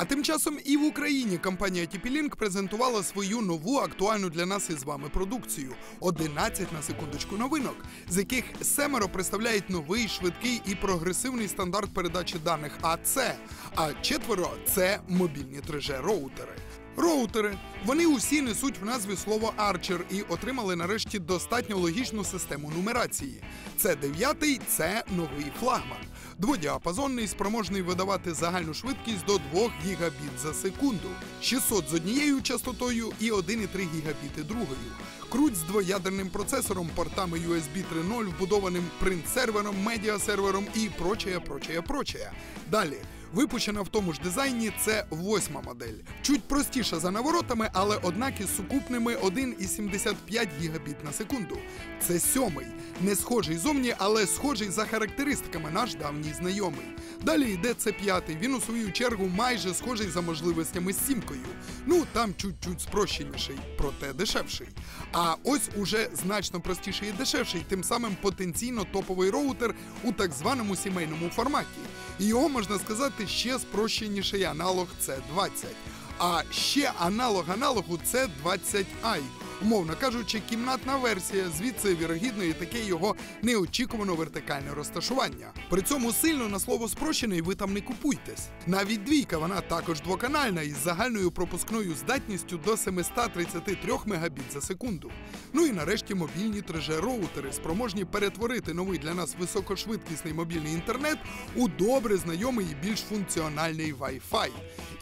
А тим часом і в Україні компанія TP-Link презентувала свою нову актуальну для нас із вами продукцію 11 на секундочку новинок, з яких семеро представляють новий, швидкий і прогресивний стандарт передачі даних АЦ, а четверо це мобільні 3G роутери. Роутери вони усі несуть в назві слово Archer і отримали нарешті достатньо логічну систему нумерації. Це дев'ятий, це новий флагман. Дводіапазонний, спроможний видавати загальну швидкість до 2 гігабіт за секунду, 600 з однією частотою і 1,3 гігабіти другою. Круть з двоядерним процесором, портами USB 3.0, вбудованим принт-сервером, медіа-сервером і прочее, прочее, прочее. Далі. Випущена в тому ж дизайні це восьма модель. Чуть простіша за наворотами, але однак із сукупними 1,75 гігабіт на секунду. Це сьомий. Не схожий зовні, але схожий за характеристиками наш давній знайомий. Далі йде це п'ятий. Він у свою чергу майже схожий за можливостями з сімкою. Ну там чуть-чуть спрощеніший, проте дешевший. А ось уже значно простіший і дешевший, тим самим потенційно топовий роутер у так званому сімейному форматі. І його можна сказати ще спрощеніший аналог C20. А ще аналог аналогу C20i. Умовно кажучи, кімнатна версія, звідси вірогідно і таке його неочікувано вертикальне розташування. При цьому сильно на слово спрощений ви там не купуйтесь. Навіть двійка вона також двоканальна із загальною пропускною здатністю до 733 Мбіт за секунду. Ну і нарешті мобільні 3G роутери спроможні перетворити новий для нас високошвидкісний мобільний інтернет у добре знайомий і більш функціональний Wi-Fi.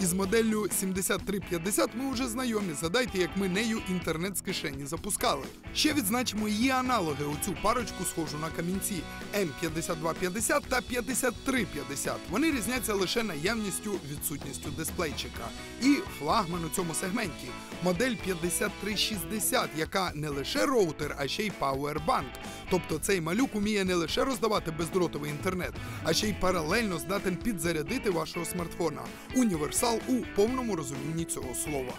Із моделлю 7350 ми вже знайомі. Задайте, як ми нею інтернет кишені запускали. Ще відзначимо її аналоги. Оцю парочку схожу на камінці М5250 та 5350. Вони різняться лише наявністю відсутністю дисплейчика. І флагман у цьому сегменті модель 5360, яка не лише роутер, а ще й пауербанк. Тобто цей малюк уміє не лише роздавати бездротовий інтернет, а ще й паралельно здатен підзарядити вашого смартфона. Універсал у повному розумінні цього слова.